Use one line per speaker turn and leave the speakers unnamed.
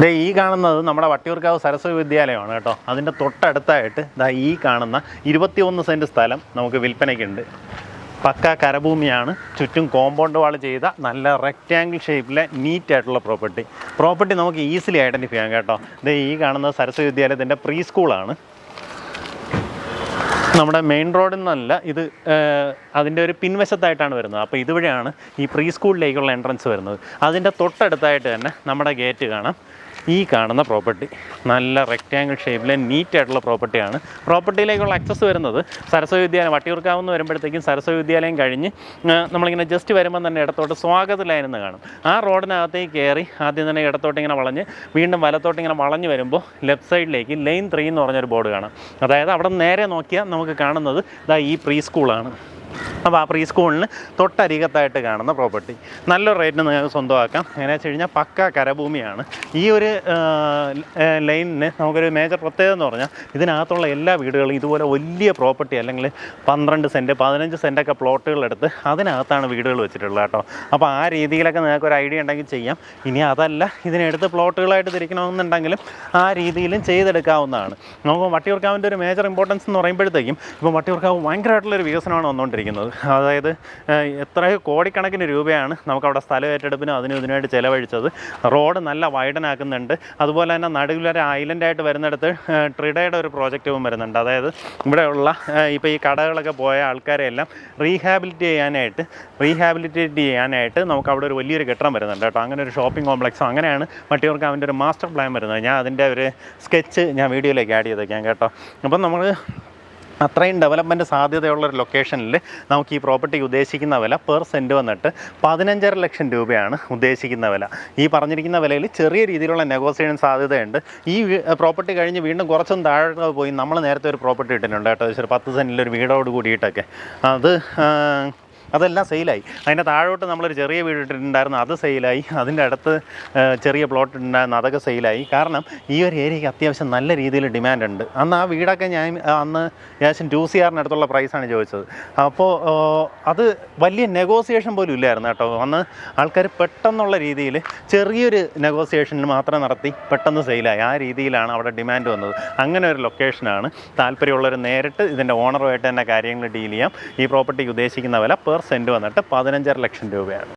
ദേ ഈ കാണുന്നത് നമ്മുടെ വട്ടിയൂർക്കാവ് സരസ്വതി വിദ്യാലയമാണ് കേട്ടോ. അതിന്റെ തൊട്ടടുത്തായിട്ട് ദാ ഈ കാണുന്ന ഇരുപത്തിയൊന്ന് സെന്റ് സ്ഥലം നമുക്ക് വിൽപ്പനയ്ക്കുണ്ട്. പക്ക കരഭൂമിയാണ്. ചുറ്റും കോമ്പൗണ്ട് വാൾ ചെയ്ത നല്ല റെക്റ്റാങ്കിൾ ഷേപ്പിലെ നീറ്റ് ആയിട്ടുള്ള പ്രോപ്പർട്ടി പ്രോപ്പർട്ടി നമുക്ക് ഈസിലി ഐഡന്റിഫൈ ചെയ്യാം കേട്ടോ. ദേ ഈ കാണുന്ന സരസ്വതി വിദ്യാലയത്തിന്റെ പ്രീ സ്കൂളാണ് നമ്മുടെ മെയിൻ റോഡിൽ നിന്നല്ല ഇത് അതിന്റെ ഒരു പിൻവശത്തായിട്ടാണ് വരുന്നത്. അപ്പോൾ ഇതുവഴിയാണ് ഈ പ്രീ സ്കൂളിലേക്കുള്ള എൻട്രൻസ് വരുന്നത്. അതിന്റെ തൊട്ടടുത്തായിട്ട് തന്നെ നമ്മുടെ ഗേറ്റ് കാണാം. ഈ കാണുന്ന പ്രോപ്പർട്ടി നല്ല റെക്റ്റാങ്കിൾ ഷേപ്പിലെ നീറ്റായിട്ടുള്ള പ്രോപ്പർട്ടിയാണ് പ്രോപ്പർട്ടിയിലേക്കുള്ള ആക്സസ് വരുന്നത് സരസ്വതി വിദ്യാലയം വട്ടിയൂർക്കാവ് എന്ന് വരുമ്പോഴത്തേക്കും സരസ്വതി വിദ്യാലയം കഴിഞ്ഞ് നമ്മളിങ്ങനെ ജസ്റ്റ് വരുമ്പോൾ തന്നെ ഇടത്തോട്ട് സ്വാഗത ലൈൻ എന്ന് കാണും. ആ റോഡിനകത്തേക്ക് കയറി ആദ്യം തന്നെ ഇടത്തോട്ട് ഇങ്ങനെ വളഞ്ഞ് വീണ്ടും വലത്തോട്ട് ഇങ്ങനെ വളഞ്ഞ് വരുമ്പോൾ ലെഫ്റ്റ് സൈഡിലേക്ക് ലൈൻ ത്രീ എന്ന് പറഞ്ഞൊരു ബോർഡ് കാണാം. അതായത് അവിടെ നേരെ നോക്കിയാൽ നമുക്ക് കാണുന്നത് ഇതാ ഈ പ്രീ സ്കൂളാണ് അപ്പോൾ ആ പ്രീ സ്കൂളിന് തൊട്ടരികത്തായിട്ട് കാണുന്ന പ്രോപ്പർട്ടി നല്ലൊരു റേറ്റിന് നിങ്ങൾക്ക് സ്വന്തമാക്കാം. എങ്ങനെയാണെന്ന് വെച്ച് കഴിഞ്ഞാൽ പക്ക കരഭൂമിയാണ്. ഈ ഒരു ലൈനിന് നമുക്കൊരു മേജർ പ്രത്യേകത എന്ന് പറഞ്ഞാൽ ഇതിനകത്തുള്ള എല്ലാ വീടുകളും ഇതുപോലെ വലിയ പ്രോപ്പർട്ടി അല്ലെങ്കിൽ പന്ത്രണ്ട് സെന്റ് പതിനഞ്ച് സെന്റൊക്കെ പ്ലോട്ടുകൾ എടുത്ത് അതിനകത്താണ് വീടുകൾ വെച്ചിട്ടുള്ളത് കേട്ടോ. അപ്പോൾ ആ രീതിയിലൊക്കെ നിങ്ങൾക്ക് ഒരു ഐഡിയ ഉണ്ടെങ്കിൽ ചെയ്യാം. ഇനി അതല്ല ഇതിനെടുത്ത് പ്ലോട്ടുകളായിട്ട് തിരിക്കണമെന്നുണ്ടെങ്കിലും ആ രീതിയിലും ചെയ്തെടുക്കാവുന്നതാണ്. നമുക്ക് വട്ടിയൂർക്കാവിന്റെ ഒരു മേജർ ഇമ്പോർട്ടൻസ് എന്ന് പറയുമ്പോഴത്തേക്കും ഇപ്പോൾ വട്ടിയൂർക്കാവ് ഭയങ്കരമായിട്ടുള്ളൊരു വികസനമാണ് വന്നുകൊണ്ടിരിക്കുന്നത്. അതായത് എത്ര എത്രയോ കോടിക്കണക്കിന് രൂപയാണ് നമുക്കവിടെ സ്ഥലം ഏറ്റെടുപ്പിനും അതിനും ഇതിനുമായിട്ട് ചിലവഴിച്ചത്. റോഡ് നല്ല വൈഡനാക്കുന്നുണ്ട്. അതുപോലെ തന്നെ നടുവിലൊരു ഐലൻഡായിട്ട് വരുന്നിടത്ത് ട്രിഡയുടെ ഒരു പ്രോജക്റ്റും വരുന്നുണ്ട്. അതായത് ഇവിടെയുള്ള ഇപ്പോൾ ഈ കടകളൊക്കെ പോയ ആൾക്കാരെ എല്ലാം റീഹാബിലിറ്റ് ചെയ്യാനായിട്ട് റീഹാബിലിറ്റേറ്റ് ചെയ്യാനായിട്ട് നമുക്ക് അവിടെ ഒരു വലിയൊരു കെട്ടിടം വരുന്നുണ്ട് കേട്ടോ. അങ്ങനെ ഒരു ഷോപ്പിംഗ് കോംപ്ലക്സോ അങ്ങനെയാണ് വട്ടിയൂർക്കാവിന്റെ ഒരു മാസ്റ്റർ പ്ലാൻ വരുന്നത്. ഞാൻ അതിന്റെ ഒരു സ്കെച്ച് ഞാൻ വീഡിയോയിലേക്ക് ആഡ് ചെയ്തേക്കാം കേട്ടോ. അപ്പം നമ്മൾ അത്രയും ഡെവലപ്മെന്റ് സാധ്യതയുള്ള ഒരു ലൊക്കേഷനിൽ നമുക്ക് ഈ പ്രോപ്പർട്ടിക്ക് ഉദ്ദേശിക്കുന്ന വില പെർ സെന്റ് വന്നിട്ട് പതിനഞ്ചര ലക്ഷം രൂപയാണ് ഉദ്ദേശിക്കുന്ന വില. ഈ പറഞ്ഞിരിക്കുന്ന വിലയിൽ ചെറിയ രീതിയിലുള്ള നെഗോസിയേഷൻ സാധ്യതയുണ്ട്. ഈ പ്രോപ്പർട്ടി കഴിഞ്ഞ് വീണ്ടും കുറച്ചും താഴെ പോയി. നമ്മൾ നേരത്തെ ഒരു പ്രോപ്പർട്ടി ഇട്ടിട്ടുണ്ട് കേട്ടോ. ഒരു പത്ത് സെന്റിൽ ഒരു വീടോട് കൂടിയിട്ടൊക്കെ. അത് അതെല്ലാം സെയിലായി. അതിന്റെ താഴോട്ട് നമ്മളൊരു ചെറിയ വീട് ഇട്ടിട്ടുണ്ടായിരുന്നു അത് സെയിലായി. അതിന്റെ അടുത്ത് ചെറിയ പ്ലോട്ട് ഉണ്ടായിരുന്നു അതൊക്കെ സെയിലായി. കാരണം ഈ ഒരു ഏരിയയ്ക്ക് അത്യാവശ്യം നല്ല രീതിയിൽ ഡിമാൻഡ് ഉണ്ട് അന്ന് ആ വീടൊക്കെ ഞാൻ അന്ന് ഏകദേശം ടു സി ആറിന്റെ അടുത്തുള്ള പ്രൈസാണ് ചോദിച്ചത്. അപ്പോൾ അത് വലിയ നെഗോസിയേഷൻ പോലും ഇല്ലായിരുന്നു കേട്ടോ. അന്ന് ആൾക്കാർ പെട്ടെന്നുള്ള രീതിയിൽ ചെറിയൊരു നെഗോസിയേഷനിൽ മാത്രം നടത്തി പെട്ടെന്ന് സെയിലായി. ആ രീതിയിലാണ് അവിടെ ഡിമാൻഡ് വന്നത്. അങ്ങനെ ഒരു ലൊക്കേഷനാണ് താല്പര്യമുള്ളവർ നേരിട്ട് ഇതിന്റെ ഓണറുമായിട്ട് തന്നെ കാര്യങ്ങൾ ഡീൽ ചെയ്യാം. ഈ പ്രോപ്പർട്ടിക്ക് ഉദ്ദേശിക്കുന്ന വില പെർ സെന്റ് വന്നിട്ട് പതിനഞ്ചര ലക്ഷം രൂപയാണ്.